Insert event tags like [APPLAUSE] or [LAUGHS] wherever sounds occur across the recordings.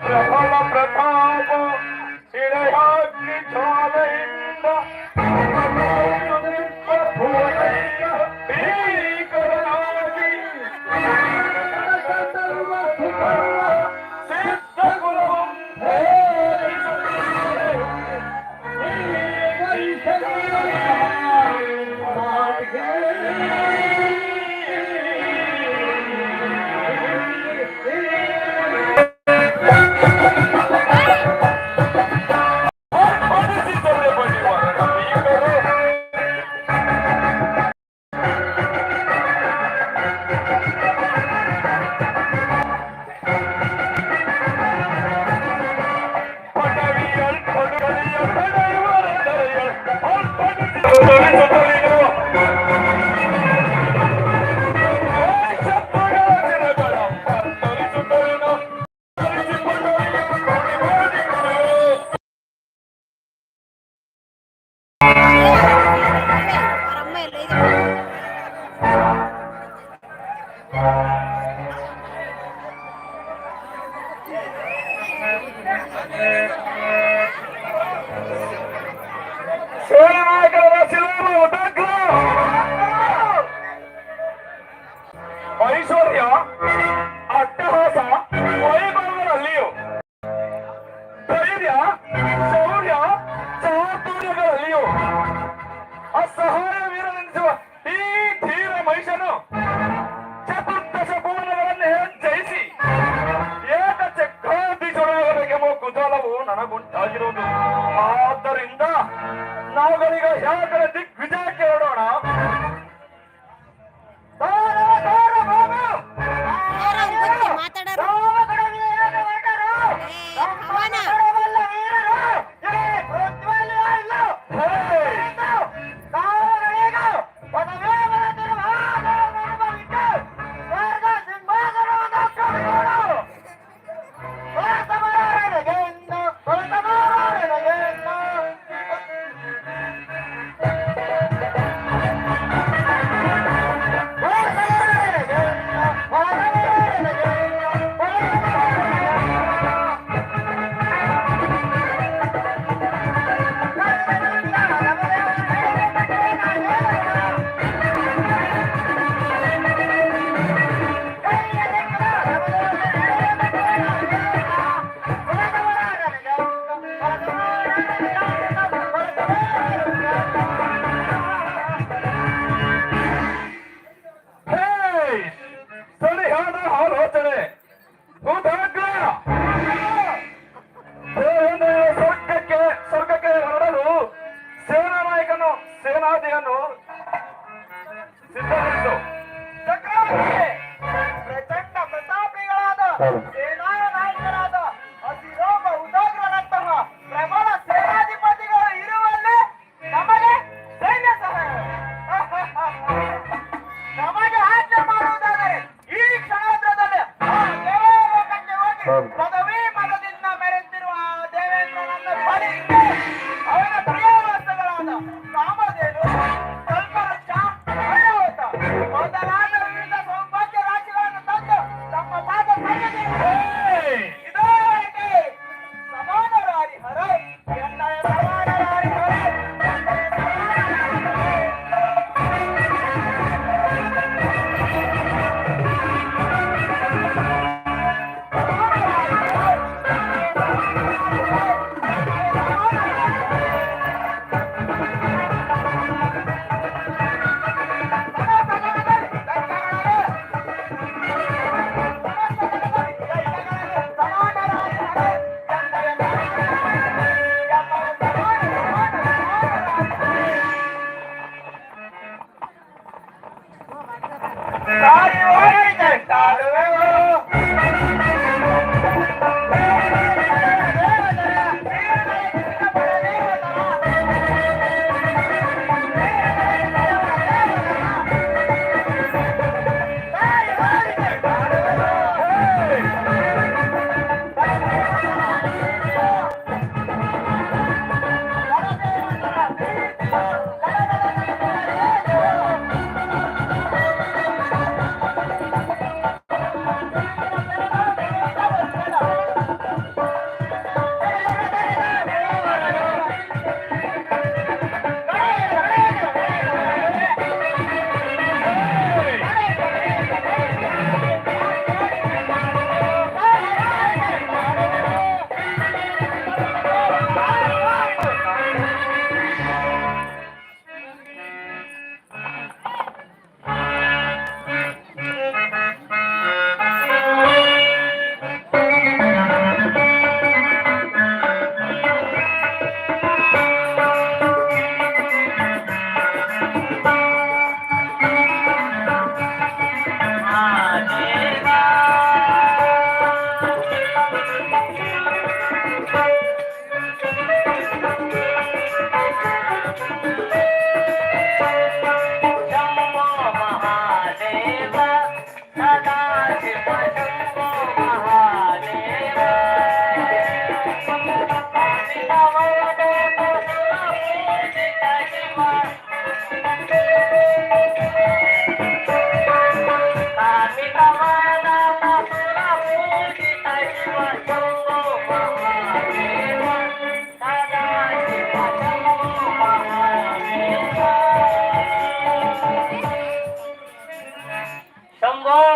ಪ್ರಭಲ ಪ್ರತಾಪ ಹಿಳೆಯಾಗಿ ಜ್ವಾಲೆಯಿಂದ Wow.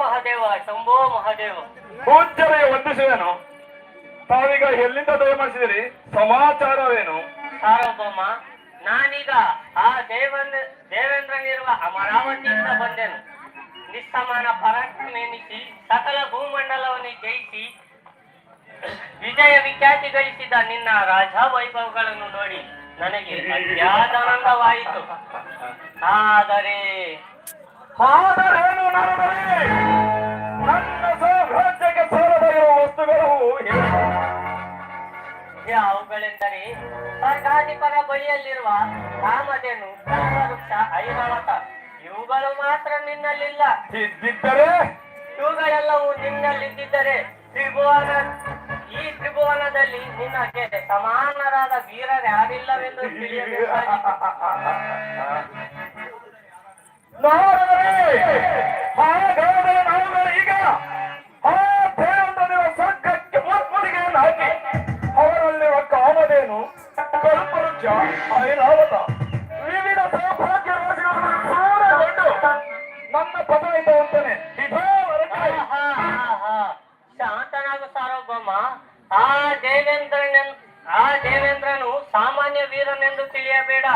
Mahadeva ಶಂಭೋ ಮಹಾದೇವ. ಪೂಜ್ಯರೇ ವಂದಿಸಿದನು ತಾವೀಗ ಎಲ್ಲಿಂದ ದಯಮಾಡಿಸಿದಿರಿ ಸಮಾಚಾರವೇನು? ಸಾರ್ವಭೌಮ ನಾನೀಗ ಆ ದೇವೇಂದ್ರ ದೇವೇಂದ್ರನಿರುವ ಅಮರಾವತಿಯಿಂದ ಬಂದೆನು. ನಿಸ್ಸಮಾನ ಪರಾಕ್ರಮೆನಿಸಿ ಸಕಲ ಭೂಮಂಡಲವನ್ನು ಜಯಿಸಿ ವಿಜಯ ವಿಖ್ಯಾತಿ ಗಳಿಸಿದ ನಿನ್ನ ರಾಜ ವೈಭವಗಳನ್ನು ನೋಡಿ ನನಗೆ ಅತ್ಯಾದಾನಂದವಾಯಿತು ಆದರೆ ಆದರೇನು ನರನರೇ? ನನ್ನ ಸಾಮ್ರಾಜ್ಯಕ್ಕೆ ಸಾಲದ ಇರುವ ವಸ್ತುಗಳು ಏನು? ಅವುಗಳೆಂದರೆ ಸರ್ಗಾಧಿಪರ ಬಳಿಯಲ್ಲಿರುವ ಕಾಮಧೇನು ಕಲ್ಪವೃಕ್ಷ ಐರಾವತ ಇವುಗಳು ಮಾತ್ರ ನಿನ್ನಲ್ಲಿಲ್ಲ ಇದ್ದಿದ್ದರೆ ಇವುಗಳೆಲ್ಲವೂ ನಿನ್ನಲ್ಲಿದ್ದರೆ ತ್ರಿಭುವನ ಈ ತ್ರಿಭುವನದಲ್ಲಿ ನಿನಗೆ ಸಮಾನರಾದ ವೀರರ್ಯಾರಿಲ್ಲವೆಂದು ತಿಳಿಯಬೇಕಾಗಿತ್ತು ನಾವುಗಳು [LAUGHS] ಈಗ ಆ ಅವರಲ್ಲಿರುವ ಕಲ್ಪವೃಕ್ಷ ಐರಾವತ ವಿವಿಧ ಸೌಭಾಗ್ಯ ರಾಶಿಗಳನ್ನು ಸೂರೆಗೊಂಡು ನನ್ನ ಅಂತಾನೆ ಇದೋ ಆಹಾ, ಆಹಾ. ಶಾಂತನಾಗು ಸಾರ್ವಭೌಮ. ಆ ದೇವೇಂದ್ರನ ಆ ದೇವೇಂದ್ರನು ಸಾಮಾನ್ಯ ವೀರನೆಂದು ತಿಳಿಯಬೇಡ.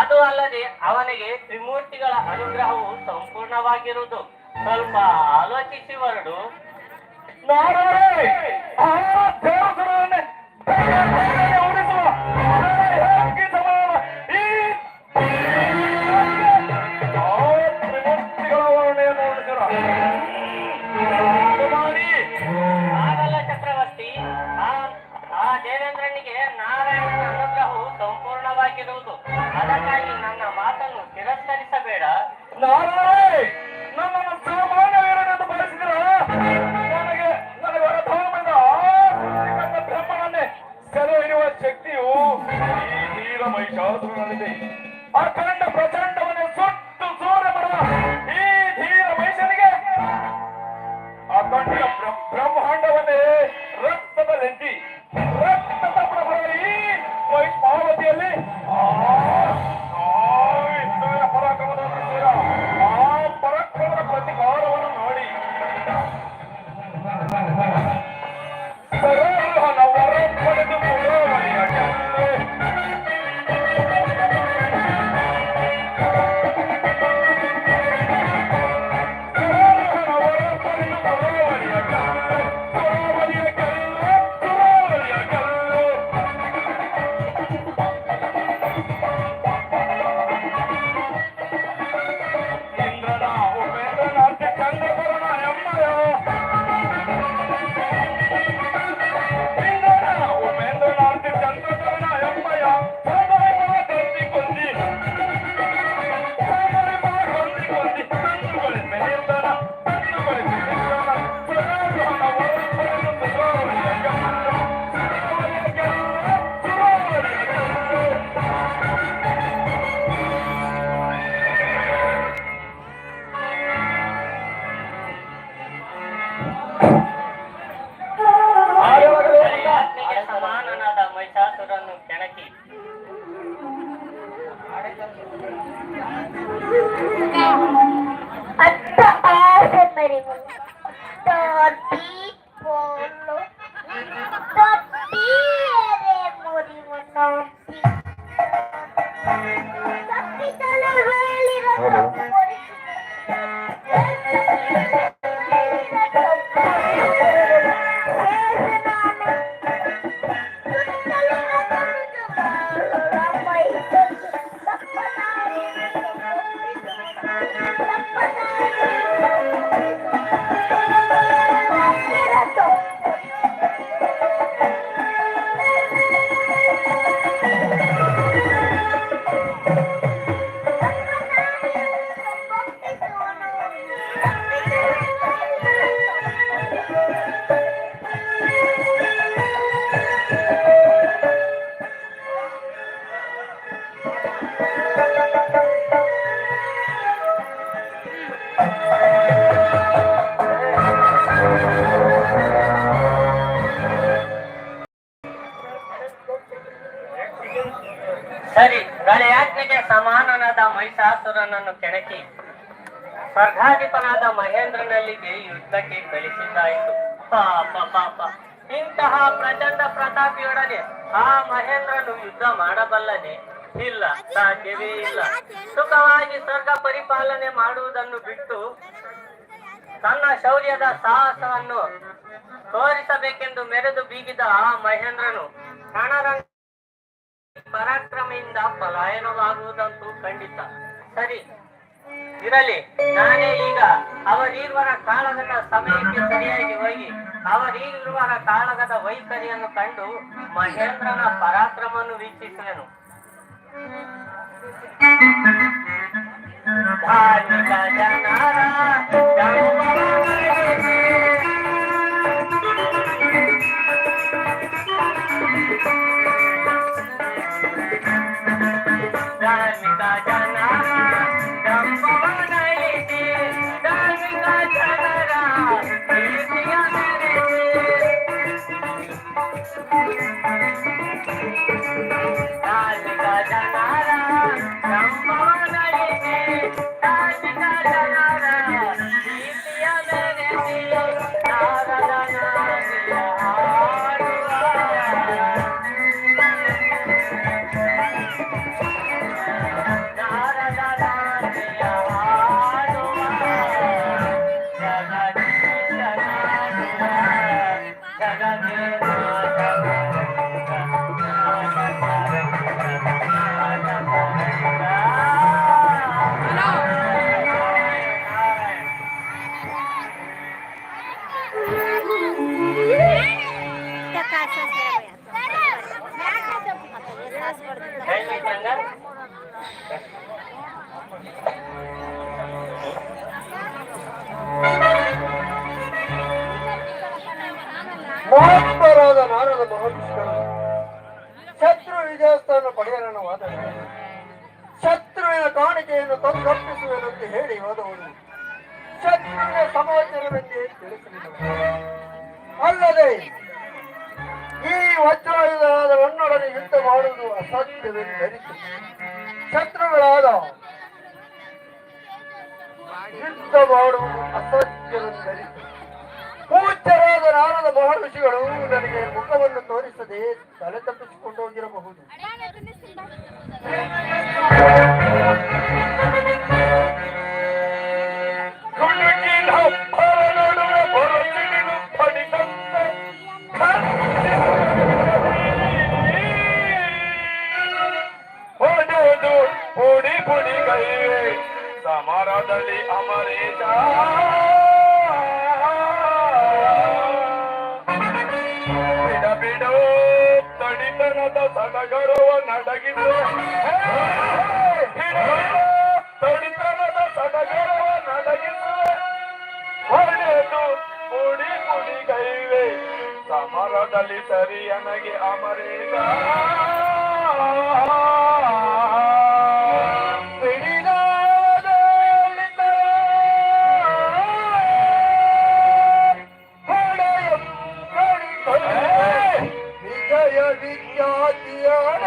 ಅದು ಅಲ್ಲದೆ ಅವನಿಗೆ ತ್ರಿಮೂರ್ತಿಗಳ ಅನುಗ್ರಹವು ಸಂಪೂರ್ಣವಾಗಿರುವುದು. ಸ್ವಲ್ಪ ಆಲೋಚಿಸಿ ಹೊರಡು ಅದಕ್ಕಾಗಿ ನನ್ನ ಮಾತನ್ನು ತಿರಸ್ಕರಿಸಬೇಡ ನನಗೆ ನನಗೆ ಹೊರತಾಮದ ಆ ಬ್ರಹ್ಮನನ್ನೇ ಸೆರೆ ಶಕ್ತಿಯು ಈ ಧೀರ ಮಹಿಷಾಸುರನಲ್ಲಿದೆ ಆ ಪಾಪ ಇಂತಹ ಪ್ರಚಂಡ ಪ್ರತಾಪಿಯೊಡನೆ ಆ ಮಹೇಂದ್ರನು ಯುದ್ಧ ಮಾಡಬಲ್ಲನೆ? ಇಲ್ಲ, ಸಾಧ್ಯವೇ ಇಲ್ಲ. ಸುಖವಾಗಿ ಸ್ವರ್ಗ ಪರಿಪಾಲನೆ ಮಾಡುವುದನ್ನು ಬಿಟ್ಟು ತನ್ನ ಶೌರ್ಯದ ಸಾಹಸವನ್ನು ತೋರಿಸಬೇಕೆಂದು ಮೆರೆದು ಬೀಗಿದ ಆ ಮಹೇಂದ್ರನು ರಣರಂಗ ಪರಾಕ್ರಮೆಯಿಂದ ಪಲಾಯನವಾಗುವುದಂತೂ ಖಂಡಿತ. ಸರಿ ಇರಲಿ. ನಾನೇ ಈಗ ಅವರೀರ್ವರ ಕಾಳಗದ ಸಮಯಕ್ಕೆ ಸರಿಯಾಗಿ ಹೋಗಿ ಅವರೀಗಿರುವ ಕಾಳಗದ ವೈಖರಿಯನ್ನು ಕಂಡು ಮಹೇಂದ್ರನ ಪರಾಕ್ರಮವನ್ನು ವೀಕ್ಷಿಸುವೆನು. ಧಾರ್ಮಿಕ ಜನರ ಕಾಣಿಕೆಯನ್ನು ತಂದೊಪ್ಪಿಸುವೆನೆಂದು ಹೇಳಿ ಹೋದವರು ಶತ್ರುವಿನ ಸಮಾಚಾರವೆಂದೇ ತಿಳಿಸಲಿಲ್ಲ ಅಲ್ಲದೆ, ಈ ವಜ್ರಾಯುಧರಾದ ನನ್ನೊಡನೆ ಯುದ್ಧ ಮಾಡುವುದು ಅಸಾಧ್ಯವೆಂದರಿತು ಶತ್ರುಗಳಾದ ಯುದ್ಧ ಮಾಡುವುದು ಅಸಾಧ್ಯವೆಂದರಿತು ಪೂಜ್ಯರಾದ ನಾರದ ಮಹರ್ಷಿಗಳು ನನಗೆ ಮುಖವನ್ನು ತೋರಿಸದೆ ತಲೆ ತಪ್ಪಿಸಿಕೊಂಡು ಹೋಗಿರಬಹುದು. ಸಮರದಲ್ಲಿ ಅಮರೇಶ ಬಿಡ ಬಿಡೋ ತಡಿತನದ ಸಡಗರವ ನಡಗಿದು ಸಡಗರವ ನಡಗಿದು ಹೊಡೆದು ಕುಡಿ ಕುಡಿ ಕೈವೆ ಸಮರದಲ್ಲಿ ಸರಿಯನಗೆ ಅಮರೇಶ ವಿಜಯ ವಿಖ್ಯಾತಿಯಾಡ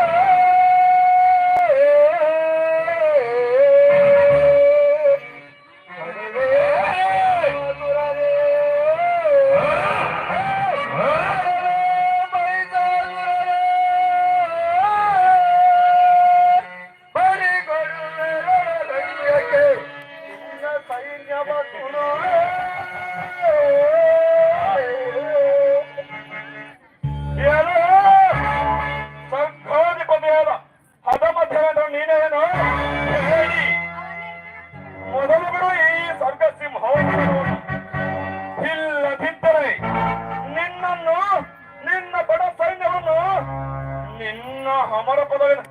ಅಮರ ಪದವಿನ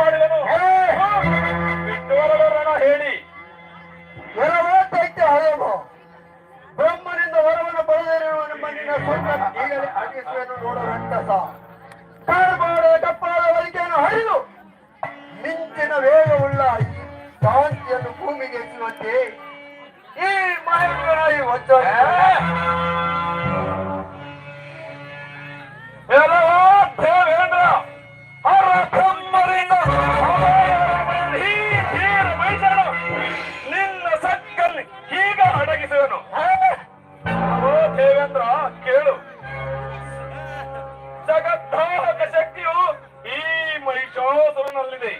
ಮಾಡಿದನು. ಹೇಳಿ. ವರವೇ ದೈತ್ಯ ಹಯಮ ಬ್ರಹ್ಮನಿಂದ ವರವನ್ನು ಪಡೆದಿರುವ ನಿಮ್ಮ ನಿನ್ನ ಸ್ವಂತ ಈಗಲೇ ಅಡಿಸುವೆನು ನೋಡುವಂತಸ ಕಾಡುಮಾಡ ಕಪ್ಪಾದ ವಲಿಕೆಯನ್ನು ಹರಿದು? ಮಿಂಚಿನ ವೇಗವುಳ್ಳ ಶಾಂತಿಯನ್ನು ಭೂಮಿಗೆ ಎಚ್ಚುವಂತೆ ಈ ಮಹೇಂದ್ರನಾಗಿ ವಜ್ರ ದೇವೇಂದ್ರ ನಿನ್ನ ಸಕ್ಕಲ್ಲಿ ಈಗ ಅಡಗಿಸುವನು. ಓ ಕೇಳು. ಜಗದ್ಧಾಹಕ ಶಕ್ತಿಯು ಈ ಮಹಿಷಾಸುರನಲ್ಲಿದೆ.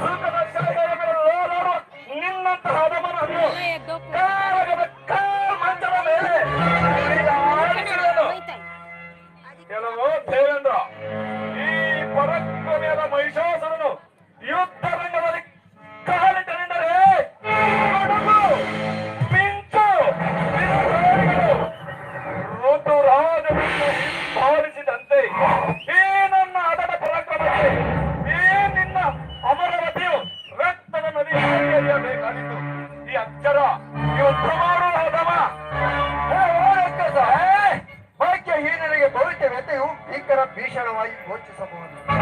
ಸುಖದ ಶರೀರಗಳ ನಿನ್ನಂತಹ ಹದಮನನ್ನು キャラはい、ウッチサポー。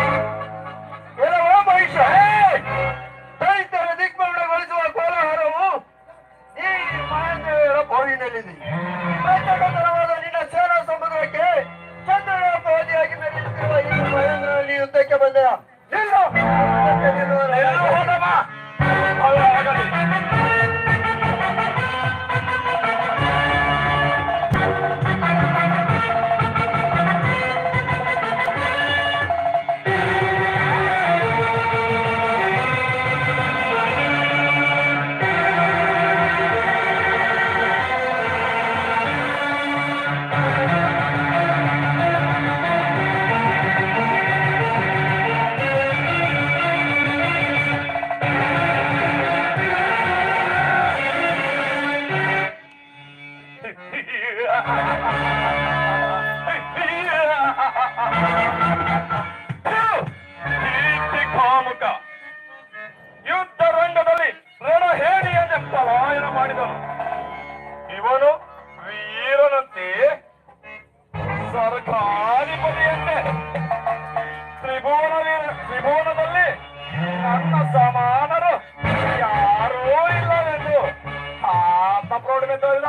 ಗೆದ್ದೋಯ್ದ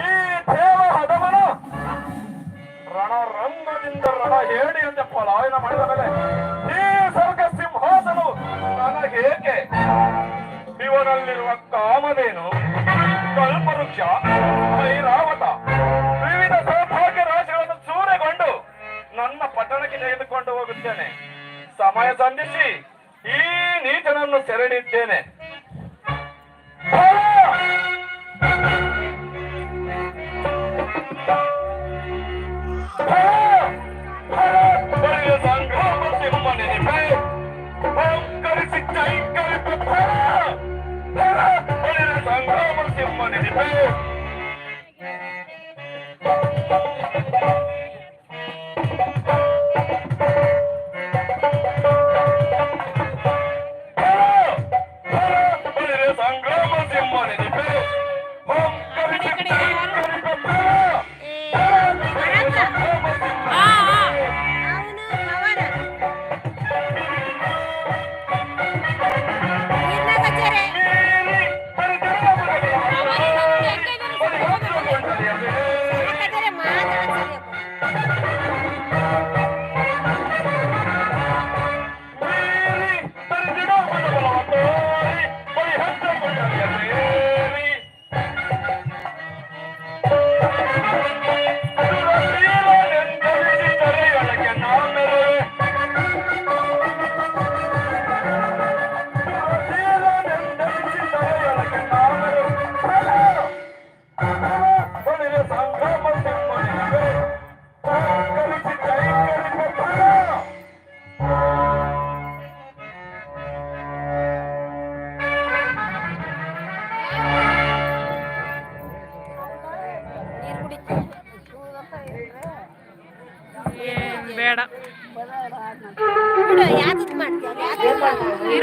ಈ ದೇವ ಹದವನು ರಣ ರಂಗದಿಂದ ರಣ ಹೇಳಿ ಅಂತ ಪಲಾಯನ ಮಾಡಿದ ಮೇಲೆ ಈ ಸರ್ಗ ಸಿಂಹಾಸನು ನನಗೇಕೆ ಇವನಲ್ಲಿರುವ ಕಾಮನೇನು? ಕಲ್ಪವೃಕ್ಷ, ಐರಾವತ, ವಿವಿಧ ಸೌಭಾಗ್ಯ ರಾಶಿಗಳನ್ನು ಸೂರೆಗೊಂಡು ನನ್ನ ಪಟ್ಟಣಕ್ಕೆ ತೆಗೆದುಕೊಂಡು ಹೋಗುತ್ತೇನೆ. ಸಮಯ ಸಂಧಿಸಿ ಈ ನೀತನನ್ನು ಸೆರೆಣಿದ್ದೇನೆ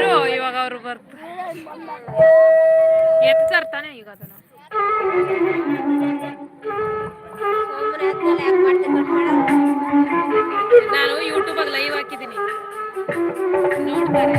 ಇರು ಇವಾಗ ಅವರು ಬರ್ತ. ಎತ್ತರ ತಾನೇ ಈಗ ಅದನ್ನು. ನಾನು ಯೂಟ್ಯೂಬ್ ಅಲ್ಲಿ ಲೈವ್ ಹಾಕಿದ್ದೀನಿ. ನೋಡ್ತಾರೆ.